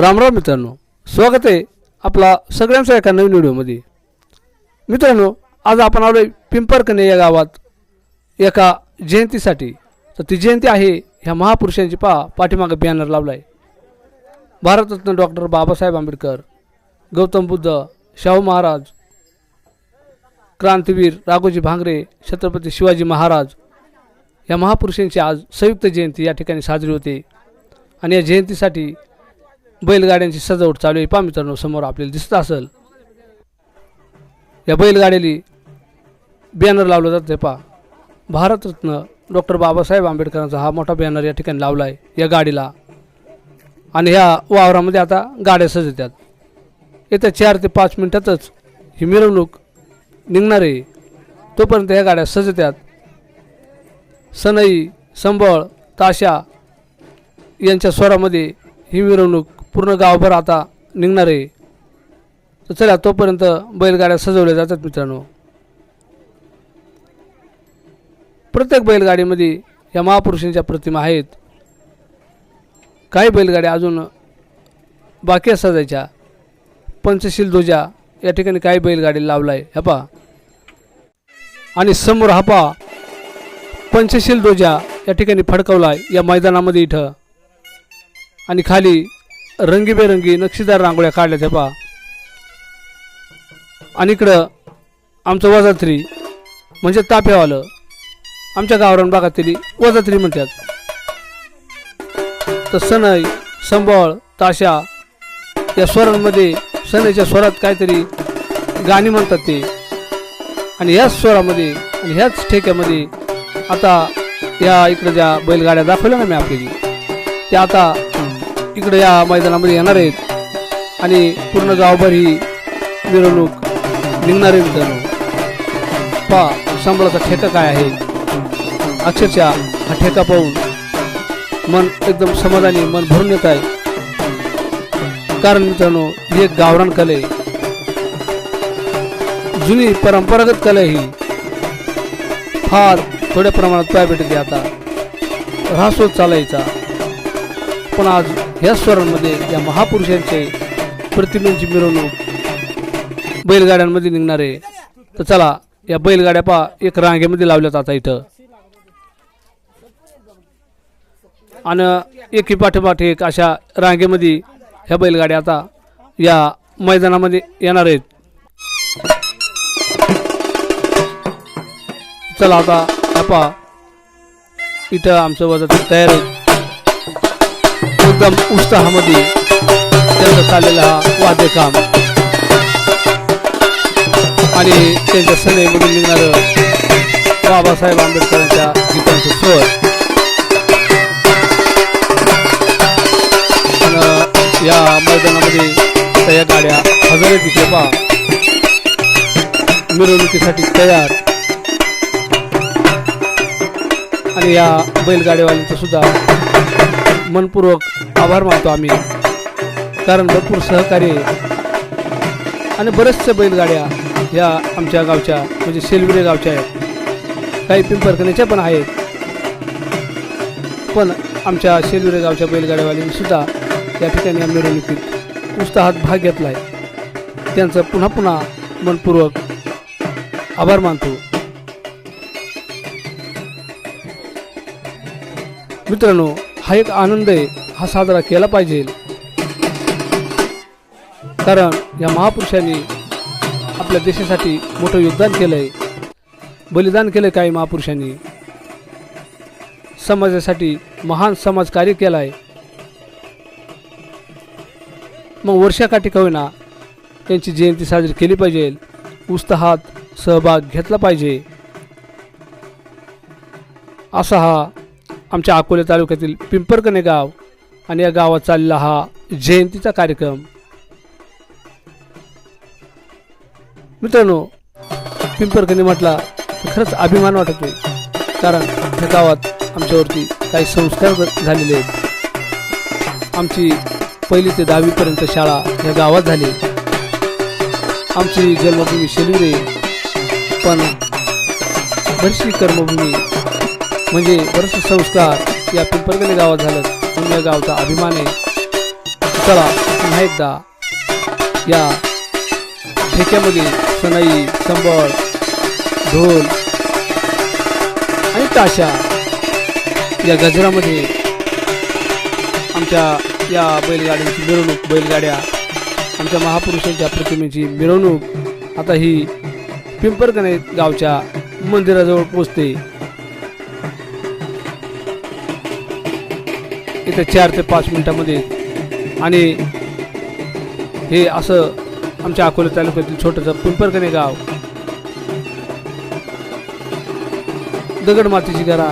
रामराम मित्रांनो स्वागत आहे आपला सगळ्यांचा एका नवीन व्हिडिओमध्ये. मित्रांनो आज आपण आलो पिंपरकणे या गावात एका जयंतीसाठी. तर ती जयंती आहे ह्या महापुरुषांची पा पाठीमागं बॅनर लावला आहे भारतरत्न डॉक्टर बाबासाहेब आंबेडकर गौतम बुद्ध शाहू महाराज क्रांतीवीर राघोजी भांगरे छत्रपती शिवाजी महाराज या महापुरुषांची आज संयुक्त जयंती या ठिकाणी साजरी होते. आणि या जयंतीसाठी बैलगाड्यांची सजावट चालू आहे. पहा मित्रांनो समोर आपल्याला दिसत असेल. या बैलगाड्याली बॅनर लावलं जातं पहा. भारतरत्न डॉक्टर बाबासाहेब आंबेडकरांचा हा मोठा बॅनर या ठिकाणी लावला आहे या गाडीला. आणि ह्या वावरामध्ये आता गाड्या सजवतात. येत्या चार ते पाच मिनटातच ही मिरवणूक निघणार आहे. तोपर्यंत ह्या गाड्या सजवतात. सनई संबळ ताशा यांच्या स्वरामध्ये ही मिरवणूक पूर्ण गावभर आता निघणार आहे. तर चला तोपर्यंत बैलगाड्या सजवल्या जातात मित्रांनो. प्रत्येक बैलगाडीमध्ये या महापुरुषांच्या प्रतिमा आहेत. काही बैलगाड्या अजून बाकी सजायच्या. पंचशील ध्वजा या ठिकाणी काही बैलगाडी लावला आहे ह्या पा आणि समोर हा पा पंचशील ध्वजा या ठिकाणी फडकवला आहे या मैदानामध्ये इथं. आणि खाली रंगीबेरंगी नक्षीदार रांगोळ्या काढल्या त्या पहा. आणि इकडं आमचं वजात्री म्हणजे ताप्यावालं आमच्या गावरान भागातील वजात्री म्हणतात. तर सनई संबळ ताशा या स्वरांमध्ये सनईच्या स्वरात काहीतरी गाणी म्हणतात ते. आणि ह्याच स्वरामध्ये आणि ह्याच ठेक्यामध्ये आता या इकडं ज्या बैलगाड्या दाखवल्या ना मी आपल्याची त्या आता इकडे या मैदानामध्ये येणार आहेत. आणि पूर्ण गावभर ही मिरवणूक निघणार आहे मित्रांनो पा संबळाचा ठेका काय आहे? अक्षरशः हा ठेका पाहून मन एकदम समाधानी मन भरून येत आहे. कारण मित्रांनो ही एक गावरान कला आहे. जुनी परंपरागत कला ही फार थोड्या प्रमाणात पाय भेटते आता ऱ्हास होत चालायचा. पण आज ह्या स्वरांमध्ये या महापुरुषांचे प्रतिमेंची मिरवणूक बैलगाड्यांमध्ये निघणार. आहे तर चला या बैलगाड्या पा एक रांगेमध्ये लावल्या जातात इथं. आणि एकी पाठोपाठ एक अशा रांगेमध्ये ह्या बैलगाड्या आता या मैदानामध्ये येणार आहेत. चला आता आपा इथं आमचं वजन तयार आहे. एकदम उत्साहामध्ये त्यांचा चाललेला हा वाद्यकाम आणि त्यांच्या सणेमधून निघणारं बाबासाहेब आंबेडकरांच्या गीतांचं स्वर. या मैदानामध्ये आता या गाड्या हजर तिथे पहा. मिरवणुकीसाठी तयार. आणि या बैलगाड्यावाल्यांचं सुद्धा मनपूर्वक आभार मानतो आम्ही. कारण भरपूर सहकार्य आणि बऱ्याचशा बैलगाड्या या आमच्या गावच्या म्हणजे शेलविरे गावच्या आहेत. काही पिंपरकण्याच्या पण आहेत. पण आमच्या शेलविरे गावच्या बैलगाड्यावाल्यांनी सुद्धा या ठिकाणी या मिरवणुकीत उत्साहात भाग घेतला आहे त्यांचं पुन्हा पुन्हा मनपूर्वक आभार मानतो. मित्रांनो हा एक आनंद आहे हा साजरा केला पाहिजे. कारण या महापुरुषांनी आपल्या देशासाठी मोठं योगदान केलंय. बलिदान केलंय काही महापुरुषांनी. समाजासाठी महान समाजकार्य केलं आहे मग वर्षाकाठी कविना होईना त्यांची जयंती साजरी केली पाहिजे. उत्साहात सहभाग घेतला पाहिजे. असा हा आमच्या अकोले तालुक्यातील पिंपरकणे गाव आणि या गावात चाललेला हा जयंतीचा कार्यक्रम. मित्रांनो पिंपरकणे म्हटला तर खरंच अभिमान वाटतोय कारण या गावात आमच्यावरती काही संस्कार झालेले आहेत. आमची पहिली ते दहावीपर्यंत शाळा या गावात झाली. आमची जन्मभूमी शेलुरे पण बरीचशी कर्मभूमी म्हणजे बरेच संस्कार या पिंपरगले गावात झालं. म्हणून या गावचा अभिमान आहे. चला पुन्हा एकदा या ठेक्यामध्ये सनई संबळ ढोल आणि ताशा या गजरामध्ये आमच्या या बैलगाड्यांची मिरवणूक बैलगाड्या आमच्या महापुरुषांच्या प्रतिमेची मिरवणूक आता ही पिंपरगणे गावच्या मंदिराजवळ पोचते इथे चार ते पाच मिनिटामध्ये आणि हे असं आमच्या अकोला तालुक्यातील छोटंसं पिंपरकणे गाव दगड मातीची घरा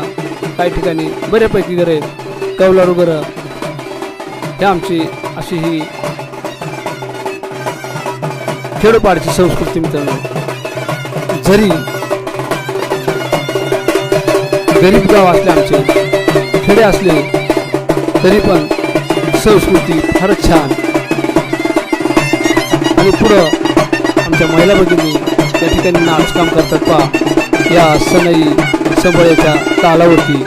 काही ठिकाणी बऱ्यापैकी घरं आहेत. कौलारू घरं हे आमची अशी ही खेडोपाडची संस्कृती मित्रांनो. जरी गरीब गाव असले आमचे खेडे असले तरी पण संस्कृती फारच छान. आणि पुढं आमच्या महिला भगिनी त्या ठिकाणी नाचकाम करतात पा या सनई संबळ्याच्या तालावरती.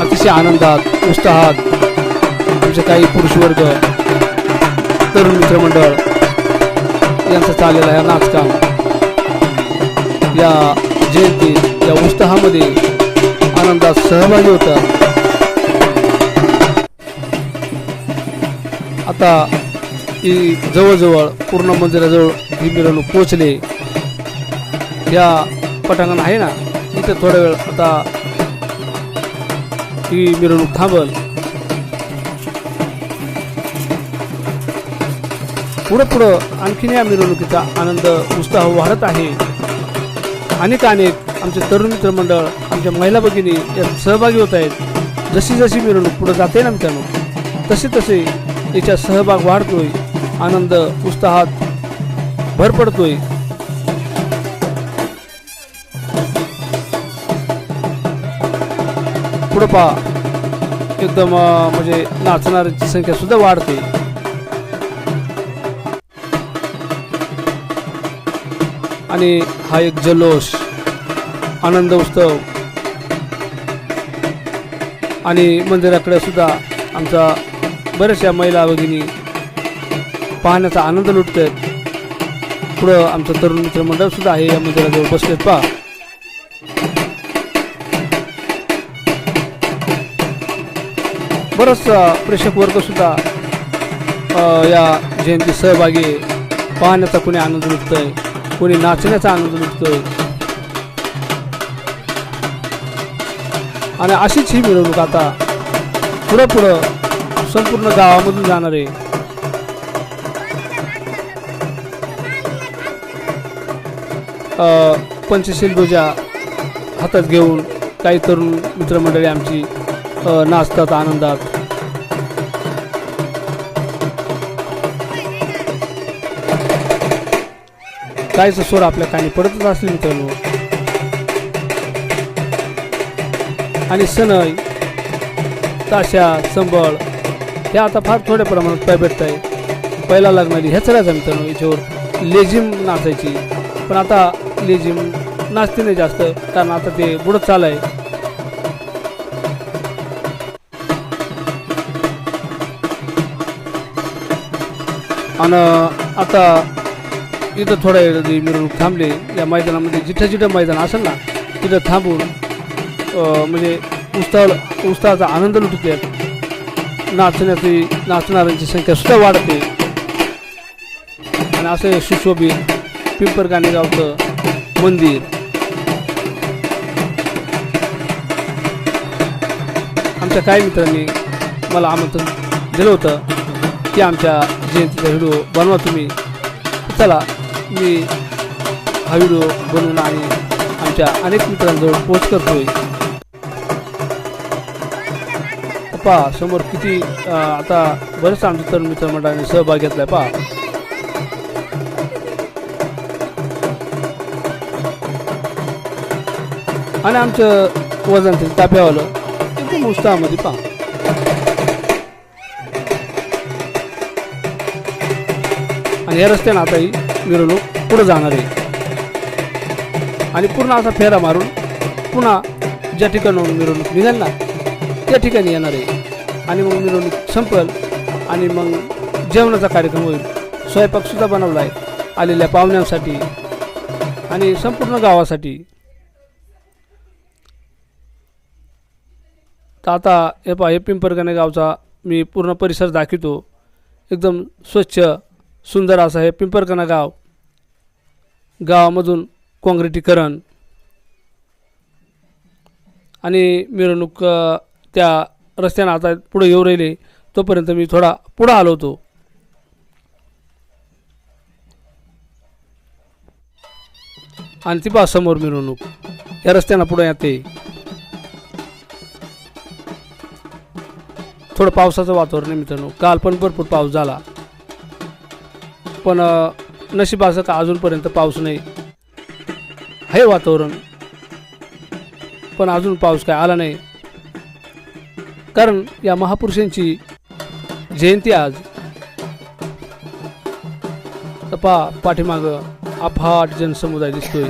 अतिशय आनंदात उत्साहात आमचे काही पुरुषवर्ग तरुण मित्रमंडळ यांचा चाललेला या नाचकाम. या जयंती या उत्साहामध्ये आनंदात सहभागी होतात. आता ही जवळजवळ पूर्ण मंदिराजवळ ही मिरवणूक पोचले या पटांगण आहे ना इथं थोडा वेळ आता ही मिरवणूक थांबल. पुढं पुढं आणखीन या मिरवणुकीचा आनंद उत्साह वाढत आहे. अनेक अनेक आमचे तरुण मित्रमंडळ आमच्या महिला भगिनी यात सहभागी होत आहेत. जशी जशी मिरवणूक पुढे जाते ना मित्रांनो तसे तसे तिचा सहभाग वाढतोय आनंद उत्साहात भर पडतोय. पुढं पहा. एकदम म्हणजे नाचणाऱ्यांची संख्या सुद्धा वाढते. आणि हा एक जल्लोष आनंद उत्सव. आणि मंदिराकडे सुद्धा आमचा बऱ्याचशा महिला भगिनी पाहण्याचा आनंद लुटत आहेत पुढं आमचं तरुण मित्र मंडळ सुद्धा आहे. या मंदिराजवळ बसलेत पहा. बरंच प्रेक्षक वर्ग सुद्धा या जयंती सहभागी पाहण्याचा कोणी आनंद लुटतोय कोणी नाचण्याचा आनंद लुटतोय. आणि अशीच ही मिरवणूक आता पुढं पुढं संपूर्ण गावामधून जाणार आहे. पंचशील ध्वजा हातात घेऊन काही तरुण मित्रमंडळी आमची नाचतात आनंदात. कायच स्वर आपल्या काही पडतच असले मित्रांनो? आणि सनई ताशा संबळ हे आता फार थोड्या प्रमाणात पाय भेटत आहे. पहिला लागणारी ह्याच राजा मित्रांनो याच्यावर लेझिम नाचायची. पण आता लेझिम नाचते नाही जास्त कारण आता ते बुडत चाल आहे आणि आता इथं थोडा वेळ मिरवणूक थांबले. या मैदानामध्ये जिथं जिथं मैदान असेल ना तिथं थांबून अं, म्हणजे उत्साह उत्साहाचा आनंद लुटते नाचण्याची नाचणाऱ्यांची संख्या सुद्धा वाढते. आणि असं हे सुशोभित पिंपरकाने गावचं मंदिर. आमच्या काही मित्रांनी मला आमंत्रण दिलं होतं की आमच्या जयंतीचा व्हिडिओ बनवा तुम्ही. चला मी हा व्हिडिओ बनवून आणि आमच्या अनेक मित्रांजवळ पोच करतोय. पहा समोर किती आता बरेच आमच्या तरुण मित्रमंडळाने सहभाग घेतलाय पहा. आणि आमचं वजन ते ताप्यावालं एकदम उत्साहामध्ये पहा. आणि या रस्त्यानं आता ही मिरवणूक पुढे जाणार आहे. आणि पूर्ण असा फेरा मारून पुन्हा ज्या ठिकाणाहून मिरवणूक निघाल ना त्या ठिकाणी येणार आहे. आणि मग मिरवणूक संपल आणि मग जेवणाचा कार्यक्रम होईल. स्वयंपाकसुद्धा बनवला आहे. आलेल्या पाहुण्यांसाठी आणि संपूर्ण गावासाठी. तर आता हे पा हे पिंपरगणे गावचा मी पूर्ण परिसर दाखवतो. एकदम स्वच्छ सुंदर असं हे पिंपरकणा गाव. गावामधून काँक्रिटीकरण. आणि मिरवणूक त्या रस्त्यानं आता पुढे येऊ राहिले तोपर्यंत मी थोडा पुढं आलो होतो. आणि ती समोर मिरवणूक. या रस्त्यानं पुढे येते. थोडं पावसाचं वातावरण आहे मित्रांनो. काल पण भरपूर पाऊस झाला. पण नशीब असं का अजूनपर्यंत पाऊस नाही. आहे वातावरण. पण अजून पाऊस काय आला नाही. कारण या महापुरुषांची जयंती आज. तपा पाठीमाग पाठीमागं अफाट जनसमुदाय दिसतोय.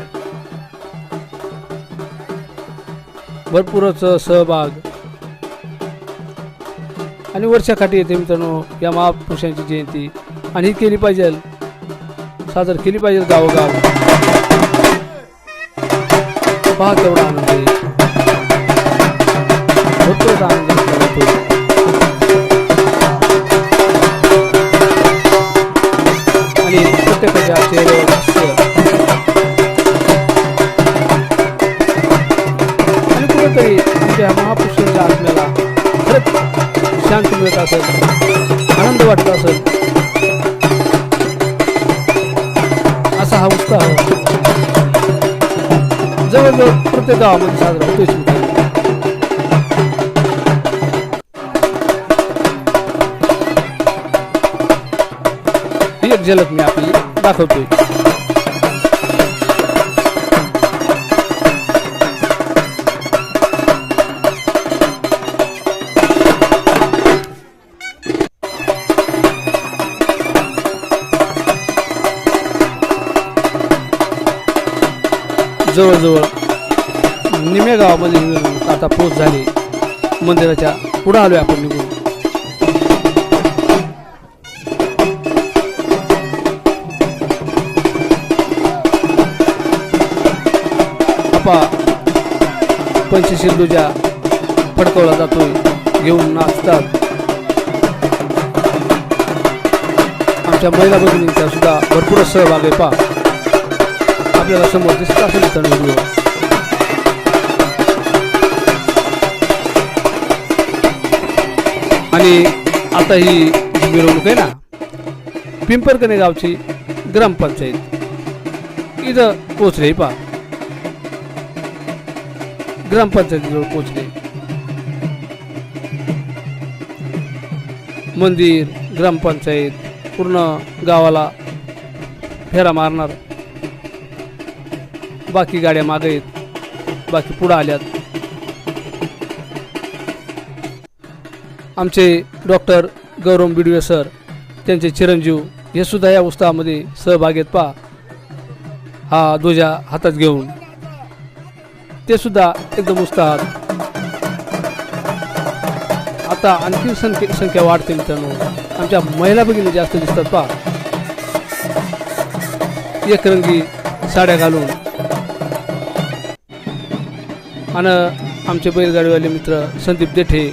भरपूरच सहभाग. आणि वर्षाकाठी येते मित्रांनो या महापुरुषांची जयंती. आणि ही केली पाहिजे सादर केली पाहिजे गावोगाव. पहा तेवढा आनंद. भरपूर आनंद. घेतला आणि प्रत्येकाच्या चेहऱ्यावर हास्य. आणि कुठेतरी महापुरुषांच्या आत्म्याला खरंच शांती मिळत असेल आनंद वाटत असेल. असा हा उत्साह जवळजवळ प्रत्येक गावामध्ये साजरा जवळजवळ निम्या गावामध्ये आता पोच झाली. मंदिराच्या पुढं आलोय आपण निघून. आपा पंचशिंदूच्या फडकवला जातोय. घेऊन नाचतात. आमच्या महिला भगिनींचा सुद्धा भरपूर सहभाग आहे पा आपल्याला समोर दिसत असेल तर व्हिडिओ. आणि आता ही जी मिरवणूक आहे ना पिंपरकणे गावची ग्रामपंचायत. इथं पोचले पा ग्रामपंचायतीजवळ पोचले मंदिर ग्रामपंचायत पूर्ण गावाला फेरा मारणार. बाकी गाड्या मागे आहेत बाकी पुढं आल्यात. आमचे डॉक्टर गौरव बिडवे सर त्यांचे चिरंजीव हे सुद्धा या उत्सवामध्ये सहभागी आहेत पा हा ध्वजा हातात घेऊन. ते सुद्धा एकदम उत्साहात आता आणखी संख्या संख्या वाढते मित्रांनो. आमच्या महिला भगिनी जास्त दिसतात पा एकरंगी साड्या घालून. आणि आमचे बैलगाडीवाले मित्र संदीप देठे.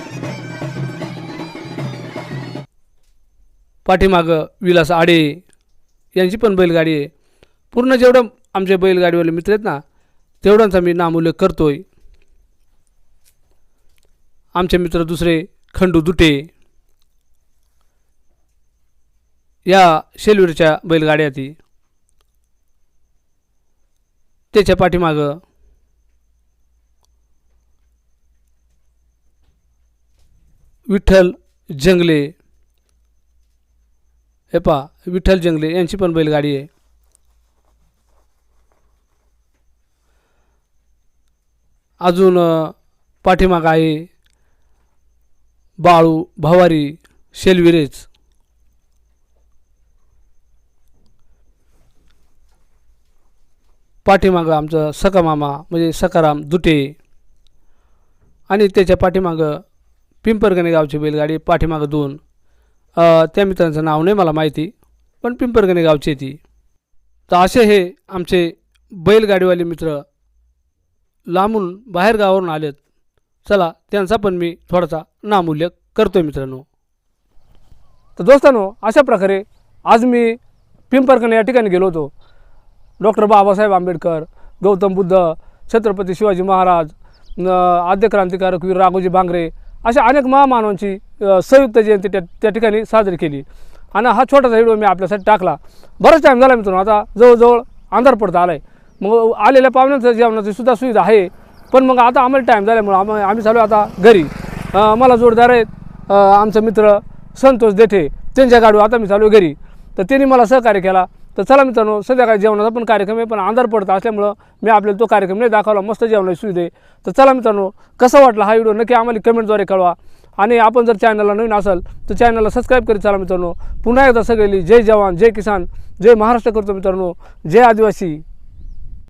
पाठीमागं विलास आडे यांची पण बैलगाडी आहे. पूर्ण जेवढं आमचे बैलगाडीवाले मित्र आहेत ना तेवढ्यांचा मी नामोल्लेख करतोय. आमचे मित्र दुसरे खंडू दुटे या शेलवीरच्या बैलगाड्या ती त्याच्या पाठीमागं विठ्ठल जंगले. हे पा विठ्ठल जंगले यांची पण बैलगाडी आहे. अजून पाठीमाग आहे बाळू भवारी शेलविरेच. पाठीमागं आमचं सकामामा म्हणजे सकाराम दुटे. आणि त्याच्या पाठीमागं पिंपरगणे गावची बैलगाडी पाठीमागं दोन. त्या मित्रांचं नाव नाही मला माहिती पण पिंपरगणे गावची आहे ती. तर असे हे आमचे बैलगाडीवाले मित्र लांबून बाहेर गावावरून आलेत. चला त्यांचा पण मी थोडासा नामूल्य करतोय मित्रांनो. तर दोस्तांनो अशा प्रकारे आज मी पिंपरकणे या ठिकाणी गेलो होतो. डॉक्टर बाबासाहेब आंबेडकर गौतम बुद्ध छत्रपती शिवाजी महाराज न आद्य क्रांतिकारक वीर राघोजी भांगरे अशा अनेक महामानवांची संयुक्त जयंती त्या त्या ठिकाणी साजरी केली. आणि हा छोटासा व्हिडिओ मी आपल्यासाठी टाकला. बराच टाईम झाला मित्रांनो आता जवळजवळ अंधार पडता आला आहे मग आलेल्या पाहुण्यांचं जेवणाची सुद्धा सुविधा आहे. पण मग आता आम्हाला टाईम झाल्यामुळं आम्ही आम्ही चालू आता घरी. मला जोडदार आहेत आमचा मित्र संतोष देठे त्यांच्या गाडीवर आता मी चालू आहे घरी. तर त्यांनी मला सहकार्य केला. तर चला मित्रांनो संध्याकाळी जेवणाचा पण कार्यक्रम आहे पण अंधार पडत असल्यामुळं मी आपल्याला तो कार्यक्रम नाही दाखवला. मस्त जेवणाची सुविधा आहे. तर चला मित्रांनो कसा वाटला हा व्हिडिओ नक्की आम्हाला कमेंटद्वारे कळवा. आणि आपण जर चॅनलला नवीन असाल तर चॅनलला सबस्क्राईब करीत चला मित्रांनो. पुन्हा एकदा सगळेली जय जवान जय किसान जय महाराष्ट्र करतो मित्रांनो. जय आदिवासी.